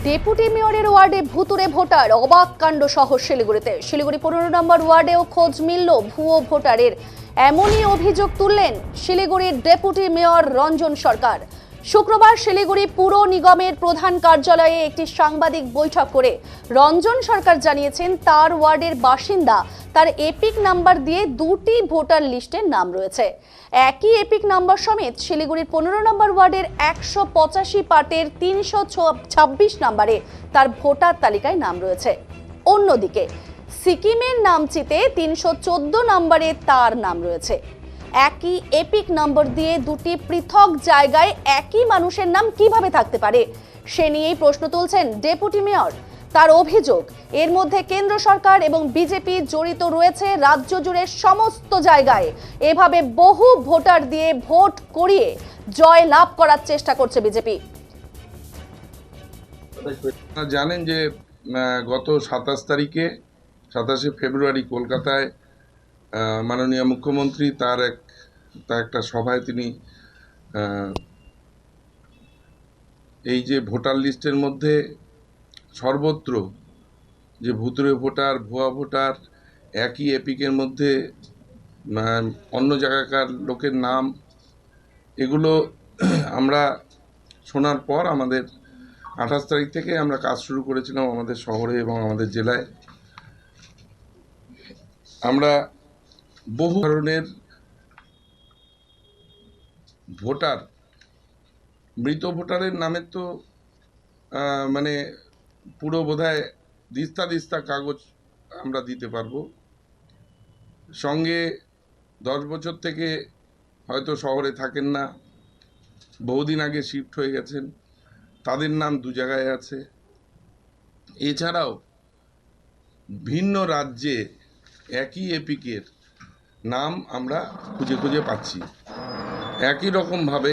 Deputy মেয়রের ওয়ার্ডে ভুতুরে ভোটার, অবাক কাণ্ড সহ শিলিগুড়িতে। শিলিগুড়ি পনেরো নম্বর ওয়ার্ডেও খোঁজ মিলল ভুয়ো ভোটারের। এমনই অভিযোগ তুললেন শিলিগুড়ির ডেপুটি মেয়র রঞ্জন সরকার। শুক্রবার শিলিগুড়ি পুর নিগমের প্রধান কার্যালয়ে একটি সাংবাদিক বৈঠক করে রঞ্জন সরকার জানিয়েছেন, তার ওয়ার্ডের বাসিন্দা তার এপিক নাম্বার দিয়ে দুটি ভোটার লিস্টের নাম রয়েছে। একই এপিক নাম্বার সমেত শিলিগুড়ির পনেরো নম্বর ওয়ার্ডের একশো পঁচাশি পাটের তিনশো ছাব্বিশ নম্বরে তার ভোটার তালিকায় নাম রয়েছে। অন্যদিকে, সিকিমের নামচিতে তিনশো চোদ্দ নম্বরে তার নাম রয়েছে। একই এপিক নম্বর দিয়ে দুটি পৃথক জায়গায় একই মানুষের নাম কীভাবে থাকতে পারে? সে নিয়েই প্রশ্ন তুলছেন ডেপুটি মেয়র। তার অভিযোগ, এর মধ্যে কেন্দ্র সরকার এবং বিজেপি জড়িত রয়েছে রাজ্য জুড়ে সমস্ত জায়গায়। এভাবে বহু ভোটার দিয়ে ভোট করিয়ে জয় লাভ করার চেষ্টা করছে বিজেপি। জানেন যে গত সাতাশ তারিখে, সাতাশে ফেব্রুয়ারি কলকাতায় মাননীয় মুখ্যমন্ত্রী তার এক, তার একটা সভায় তিনি এই যে ভোটার লিস্টের মধ্যে সর্বত্র যে ভুতুরে ভোটার, ভুয়া ভোটার, একই এপিকের মধ্যে অন্য জায়গাকার লোকের নাম, এগুলো আমরা শোনার পর আমাদের আঠাশ তারিখ থেকে আমরা কাজ শুরু করেছিলাম আমাদের শহরে এবং আমাদের জেলায়। আমরা বহু ধরনের ভোটার, মৃত ভোটারের নামের তো মানে পুরো বোধহয় দিস্তা দিস্তা কাগজ আমরা দিতে পারব। সঙ্গে দশ বছর থেকে হয়তো শহরে থাকেন না, বহুদিন আগে শিফট হয়ে গেছেন, তাদের নাম দু জায়গায় আছে। এছাড়াও ভিন্ন রাজ্যে একই এপিকের নাম আমরা খুঁজে খুঁজে পাচ্ছি। একই রকমভাবে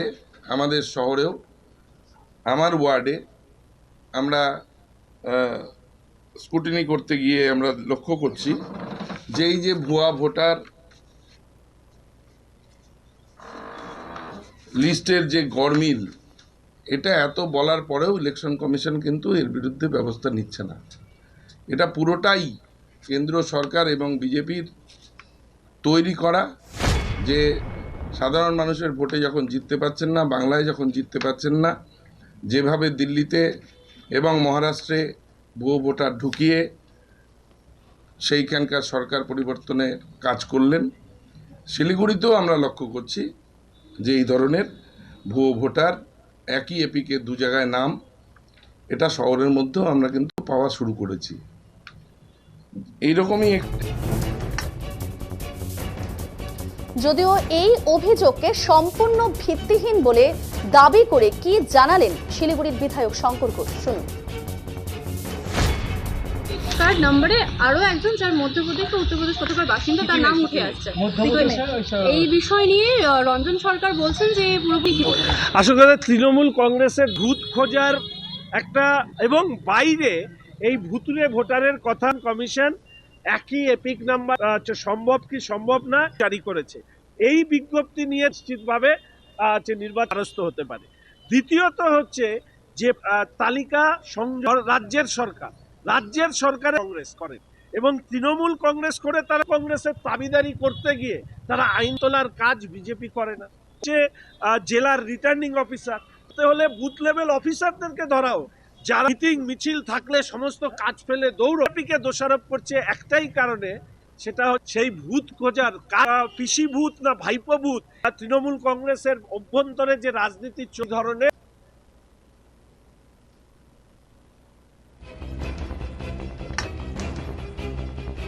আমাদের শহরেও, আমার ওয়ার্ডে আমরা স্কুটিনি করতে গিয়ে আমরা লক্ষ্য করছি যে এই যে ভুয়া ভোটার লিস্টের যে গরমিল, এটা এত বলার পরেও ইলেকশন কমিশন কিন্তু এর বিরুদ্ধে ব্যবস্থা নিচ্ছে না। এটা পুরোটাই কেন্দ্র সরকার এবং বিজেপির তৈরি করা, যে সাধারণ মানুষের ভোটে যখন জিততে পারছেন না, বাংলায় যখন জিততে পারছেন না, যেভাবে দিল্লিতে এবং মহারাষ্ট্রে ভুয়ো ভোটার ঢুকিয়ে সেইখানকার সরকার পরিবর্তনে কাজ করলেন, শিলিগুড়িতেও আমরা লক্ষ্য করছি যে এই ধরনের ভুয়ো ভোটার একই এপিকে দু জায়গায় নাম, এটা শহরের মধ্যেও আমরা কিন্তু পাওয়া শুরু করেছি। এইরকমই এক যদিও এই অভিযোগকে সম্পূর্ণ ভিত্তিহীন বলে দাবি করে কি জানালেন শিলিগুড়ির বিধায়ক শঙ্কর ঘোষ? শুনুন। তার নম্বরে আরও একজন যার মধ্যপ্রদেশ ও উত্তরপ্রদেশ কোথাকার বাসিন্দা তার নাম উঠে আসছে। এই বিষয় নিয়ে রঞ্জন সরকার বলছেন যে পুরোপুরি? আসলে তৃণমূল কংগ্রেসের ভূত খোঁজার একটা এবং বাইরে এই ভুতুরে ভোটারের কথা কমিশন একই এপিক নাম্বার হচ্ছে সম্ভব কি সম্ভব না, জারি করেছে। এই বিজ্ঞপ্তি নিয়ে নিশ্চিতভাবে নির্বাচন হতে পারে। দ্বিতীয়ত হচ্ছে যে তালিকা রাজ্যের সরকার। রাজ্যের সরকার কংগ্রেস করেন এবং তৃণমূল কংগ্রেস করে তারা কংগ্রেসের দাবিদারি করতে গিয়ে তারা আইন তোলার কাজ বিজেপি করে না। যে জেলার রিটার্নিং অফিসার হলে বুথ লেভেল অফিসারদেরকে ধরাও। যারা মিটিং, মিছিল থাকলে সমস্ত কাজ ফেলে দৌড়পিকে দোষারোপ করছে একটাই কারণে, সেটা হচ্ছে সেই ভূত খোঁজার পিসি ভূত না ভাইপো ভূত তৃণমূল কংগ্রেসের অভ্যন্তরে যে রাজনীতি ধরনের